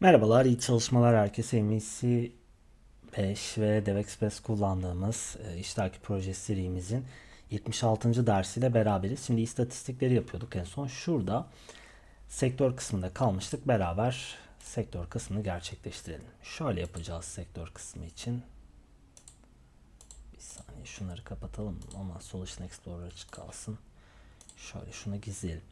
Merhabalar, iyi çalışmalar herkese. MVC 5 ve DevExpress kullandığımız e, iştaki proje serimizin 76. dersiyle beraberiz. Şimdi istatistikleri yapıyorduk en son. Şurada sektör kısmında kalmıştık. Beraber sektör kısmını gerçekleştirelim. Şöyle yapacağız sektör kısmı için. Bir saniye şunları kapatalım ama Solution Explorer açık kalsın. Şöyle şunu gizleyelim.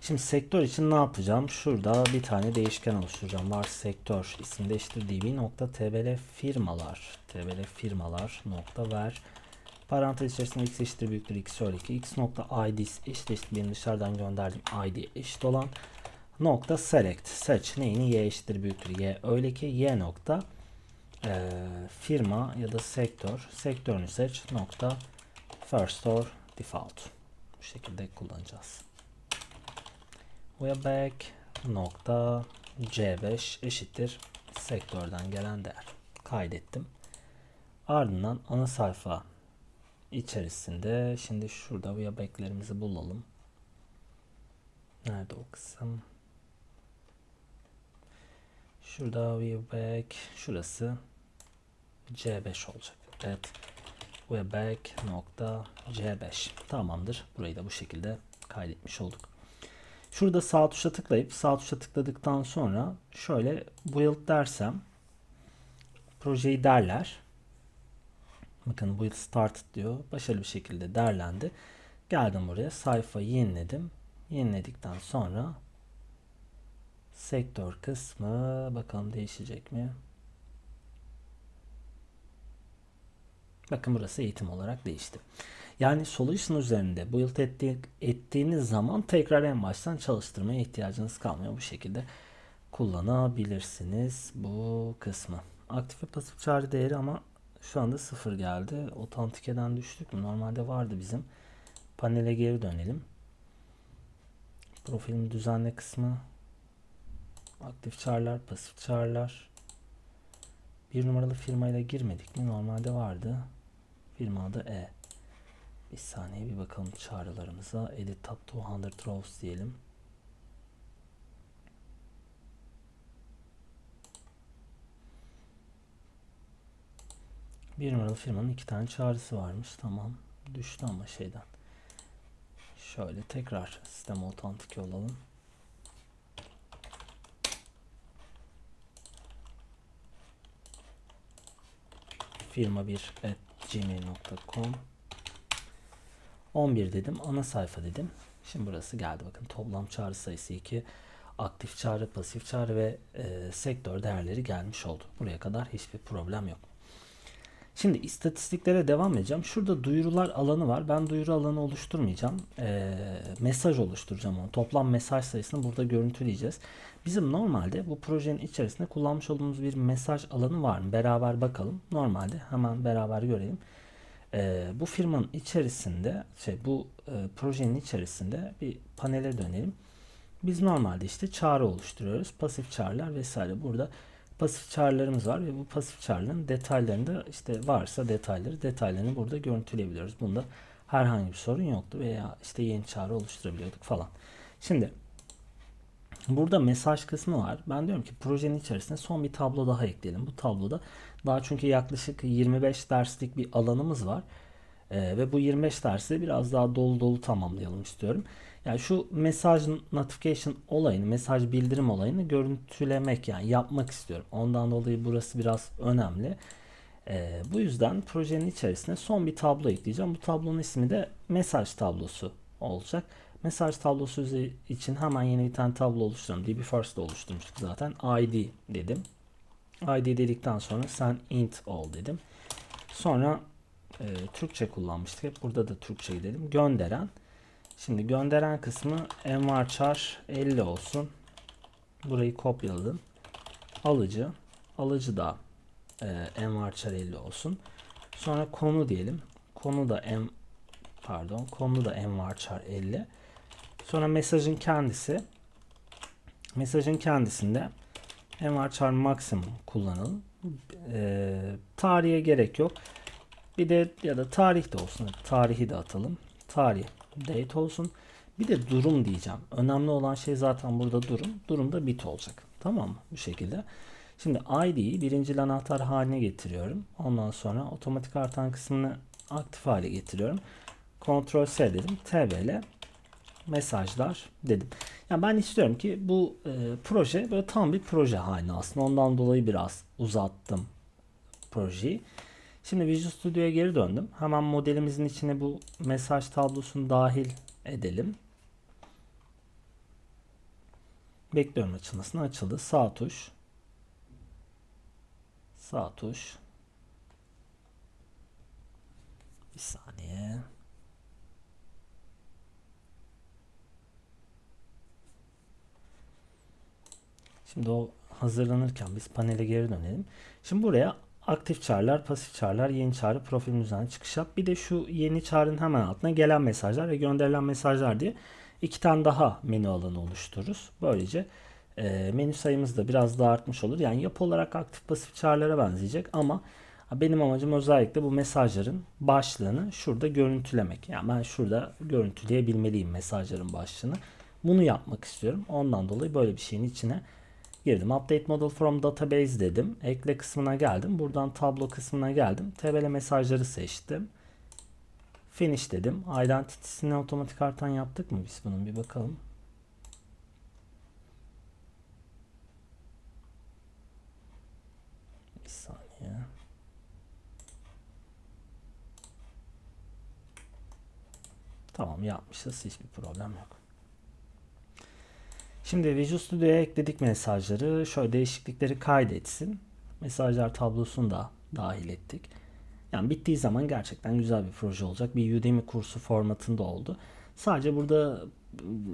Şimdi sektör için ne yapacağım? Şurada bir tane değişken oluşturacağım. Var sektör isim değiştir db nokta. Tbl firmalar. Tbl firmalar nokta ver. Parantez içerisinde x eşittir büyüktür. X şöyle ki x nokta id eşit eşit benim dışarıdan gönderdiğim id eşit olan nokta select. Seç. Neyini? Y eşittir büyüktür. Y öyle ki y nokta e, firma ya da sektör. Sektörünü seç. Nokta first or default bu şekilde kullanacağız. Webback nokta C5 eşittir sektörden gelen değer. Kaydettim. Ardından ana sayfa içerisinde şimdi şurada webback'lerimizi bulalım. Nerede o kısım? Şurada webback şurası C5 olacak. Evet. Webback nokta C5. Tamamdır. Burayı da bu şekilde kaydetmiş olduk. Şurada sağ tuşa tıklayıp sağ tuşa tıkladıktan sonra şöyle build dersem projeyi derler. Bakın build start diyor. Başarılı bir şekilde derlendi. Geldim buraya sayfayı yeniledim. Yeniledikten sonra sektör kısmı bakalım değişecek mi? Bakın burası eğitim olarak değişti. Yani solution üzerinde build etti, ettiğiniz zaman tekrar en baştan çalıştırmaya ihtiyacınız kalmıyor. Bu şekilde kullanabilirsiniz bu kısmı. Aktif ve pasif çağrı değeri ama şu anda sıfır geldi. Otantikeden düştük mü? Normalde vardı bizim. Panele geri dönelim. Profilin düzenle kısmı. Aktif çağrılar, pasif çağrılar. Bir numaralı firmayla girmedik mi? Normalde vardı. Firma adı E. Bir saniye bir bakalım çağrılarımıza. Edit top 200 rows diyelim. Bir numaralı firmanın iki tane çağrısı varmış. Tamam. Düştü ama şeyden. Şöyle tekrar sisteme otantike olalım. firma 1 at gmail.com 11 dedim. Ana sayfa dedim. Şimdi burası geldi. Bakın toplam çağrı sayısı 2. Aktif çağrı, pasif çağrı ve e, sektör değerleri gelmiş oldu. Buraya kadar hiçbir problem yok. Şimdi istatistiklere devam edeceğim. Şurada duyurular alanı var. Ben duyuru alanı oluşturmayacağım. E, mesaj oluşturacağım onu. Toplam mesaj sayısını burada görüntüleyeceğiz. Bizim normalde bu projenin içerisinde kullanmış olduğumuz bir mesaj alanı var mı? Beraber bakalım. Normalde hemen beraber görelim. E, bu firmanın içerisinde şey bu e, projenin içerisinde bir panele dönelim. Biz normalde işte çağrı oluşturuyoruz. Pasif çağrılar vesaire. Burada pasif çağrılarımız var ve bu pasif çağrıların detaylarında işte varsa detayları detaylarını burada görüntüleyebiliyoruz. Bunda herhangi bir sorun yoktu veya işte yeni çağrı oluşturabiliyorduk falan. Şimdi burada mesaj kısmı var. Ben diyorum ki projenin içerisinde son bir tablo daha ekleyelim. Bu tabloda daha çünkü yaklaşık 25 derslik bir alanımız var. Ee, ve bu 25 dersi biraz daha dolu dolu tamamlayalım istiyorum. Yani şu mesaj notification olayını, mesaj bildirim olayını görüntülemek yani yapmak istiyorum. Ondan dolayı burası biraz önemli. Ee, bu yüzden projenin içerisine son bir tablo ekleyeceğim. Bu tablonun ismi de mesaj tablosu olacak. Mesaj tablosu için hemen yeni bir tane tablo oluşturalım. DB First'te oluşturmuştuk zaten. ID dedim. ID dedikten sonra sen int ol dedim. Sonra e, Türkçe kullanmıştık. Hep burada da Türkçe gidelim. Gönderen. Şimdi gönderen kısmı envarchar 50 olsun. Burayı kopyaladım. Alıcı. Alıcı da e, envarchar 50 olsun. Sonra konu diyelim. Konu da en pardon konu da envarchar 50. Sonra mesajın kendisi. Mesajın kendisinde envarchar maksimum kullanalım. E, tarihe gerek yok. Bir de ya da tarih de olsun. Tarihi de atalım. Tarih date olsun. Bir de durum diyeceğim. Önemli olan şey zaten burada durum. Durum da bit olacak. Tamam mı? Bu şekilde. Şimdi ID'yi birinci anahtar haline getiriyorum. Ondan sonra otomatik artan kısmını aktif hale getiriyorum. Ctrl S dedim. TBL mesajlar dedim. Yani ben istiyorum ki bu e, proje böyle tam bir proje haline aslında. Ondan dolayı biraz uzattım projeyi. Şimdi Visual Studio'ya geri döndüm. Hemen modelimizin içine bu mesaj tablosunu dahil edelim. Bekliyorum açılmasını. Açıldı. Sağ tuş. Sağ tuş. Bir saniye. Şimdi o hazırlanırken biz panele geri dönelim. Şimdi buraya aktif çağrılar, pasif çağrılar, yeni çağrı, profil düzenli çıkış yap. Bir de şu yeni çağrının hemen altına gelen mesajlar ve gönderilen mesajlar diye iki tane daha menü alanı oluştururuz. Böylece e, menü sayımız da biraz daha artmış olur. Yani yapı olarak aktif pasif çağrılara benzeyecek ama benim amacım özellikle bu mesajların başlığını şurada görüntülemek. Yani ben şurada görüntüleyebilmeliyim mesajların başlığını. Bunu yapmak istiyorum. Ondan dolayı böyle bir şeyin içine girdim. Update model from database dedim. Ekle kısmına geldim. Buradan tablo kısmına geldim. TBL mesajları seçtim. Finish dedim. Identity'sini otomatik artan yaptık mı biz bunun bir bakalım. Bir saniye. Tamam yapmışız. Hiçbir problem yok. Şimdi Visual Studio'ya ekledik mesajları. Şöyle değişiklikleri kaydetsin. Mesajlar tablosunu da dahil ettik. Yani bittiği zaman gerçekten güzel bir proje olacak. Bir Udemy kursu formatında oldu. Sadece burada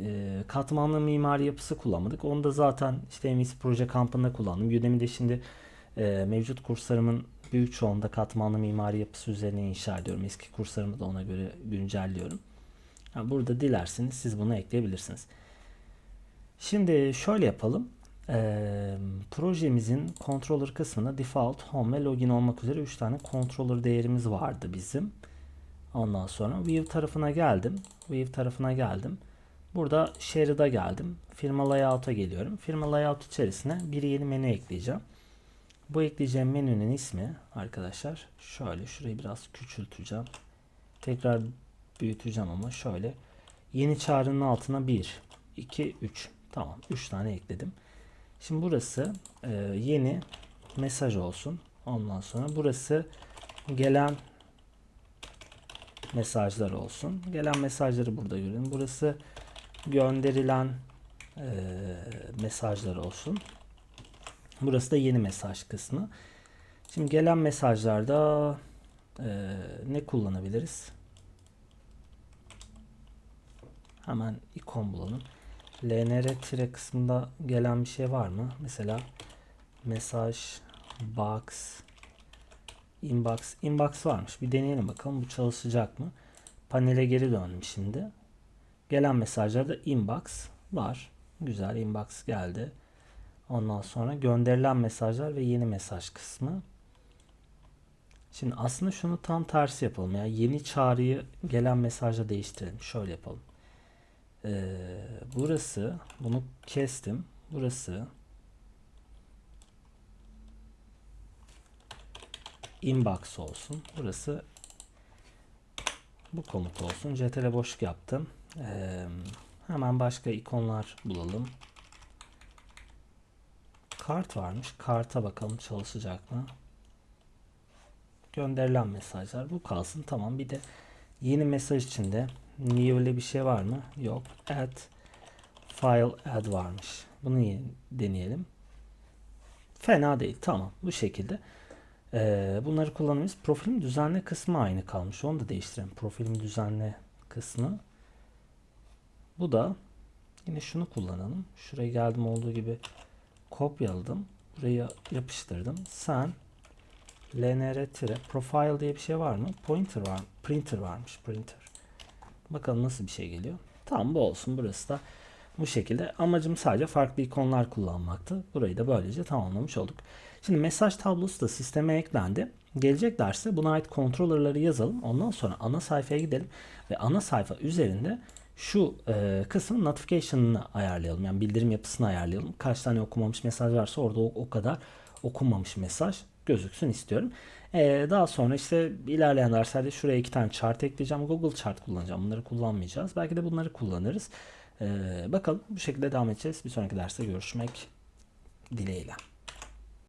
e, katmanlı mimari yapısı kullanmadık. Onu da zaten işte MVC proje kampında kullandım. Udemy'de şimdi e, mevcut kurslarımın büyük çoğunda katmanlı mimari yapısı üzerine inşa ediyorum. Eski kurslarımı da ona göre güncelliyorum. Yani burada dilerseniz siz bunu ekleyebilirsiniz. Şimdi şöyle yapalım. Ee, projemizin controller kısmında default, home ve login olmak üzere 3 tane controller değerimiz vardı bizim. Ondan sonra view tarafına geldim. View tarafına geldim. Burada share'da geldim. Firma layout'a geliyorum. Firma layout içerisine bir yeni menü ekleyeceğim. Bu ekleyeceğim menünün ismi arkadaşlar şöyle şurayı biraz küçülteceğim. Tekrar büyüteceğim ama şöyle. Yeni çağrının altına 1, 2, 3. Tamam 3 tane ekledim. Şimdi burası e, yeni mesaj olsun. Ondan sonra burası gelen mesajlar olsun. Gelen mesajları burada görün. Burası gönderilen e, mesajlar olsun. Burası da yeni mesaj kısmı. Şimdi gelen mesajlarda e, ne kullanabiliriz? Hemen ikon bulalım. LNR tire kısmında gelen bir şey var mı? Mesela mesaj box inbox inbox varmış. Bir deneyelim bakalım bu çalışacak mı? Panele geri döndüm şimdi. Gelen mesajlarda inbox var. Güzel inbox geldi. Ondan sonra gönderilen mesajlar ve yeni mesaj kısmı. Şimdi aslında şunu tam tersi yapalım. Yani yeni çağrıyı gelen mesajla değiştirelim. Şöyle yapalım. Ee, burası bunu kestim. Burası inbox olsun. Burası bu komut olsun. CTRL boşluk yaptım. Ee, hemen başka ikonlar bulalım. Kart varmış. Karta bakalım çalışacak mı? Gönderilen mesajlar. Bu kalsın. Tamam. Bir de yeni mesaj içinde Niye öyle bir şey var mı? Yok. Add file add varmış. Bunu deneyelim. Fena değil. Tamam. Bu şekilde. Ee, bunları kullanıyoruz. Profilin düzenle kısmı aynı kalmış. Onu da değiştirelim. Profilin düzenle kısmı. Bu da yine şunu kullanalım. Şuraya geldim olduğu gibi kopyaladım. Buraya yapıştırdım. Sen lnr profile diye bir şey var mı? Pointer var. Printer varmış. Printer. Bakalım nasıl bir şey geliyor. Tamam bu olsun. Burası da bu şekilde. Amacım sadece farklı ikonlar kullanmaktı. Burayı da böylece tamamlamış olduk. Şimdi mesaj tablosu da sisteme eklendi. Gelecek derste buna ait controller'ları yazalım. Ondan sonra ana sayfaya gidelim ve ana sayfa üzerinde şu e, kısmın notification'ını ayarlayalım. Yani bildirim yapısını ayarlayalım. Kaç tane okunmamış mesaj varsa orada o, o kadar okunmamış mesaj gözüksün istiyorum. E, daha sonra işte ilerleyen derslerde şuraya iki tane chart ekleyeceğim. Google Chart kullanacağım. Bunları kullanmayacağız. Belki de bunları kullanırız. E, bakalım bu şekilde devam edeceğiz. Bir sonraki derste görüşmek dileğiyle.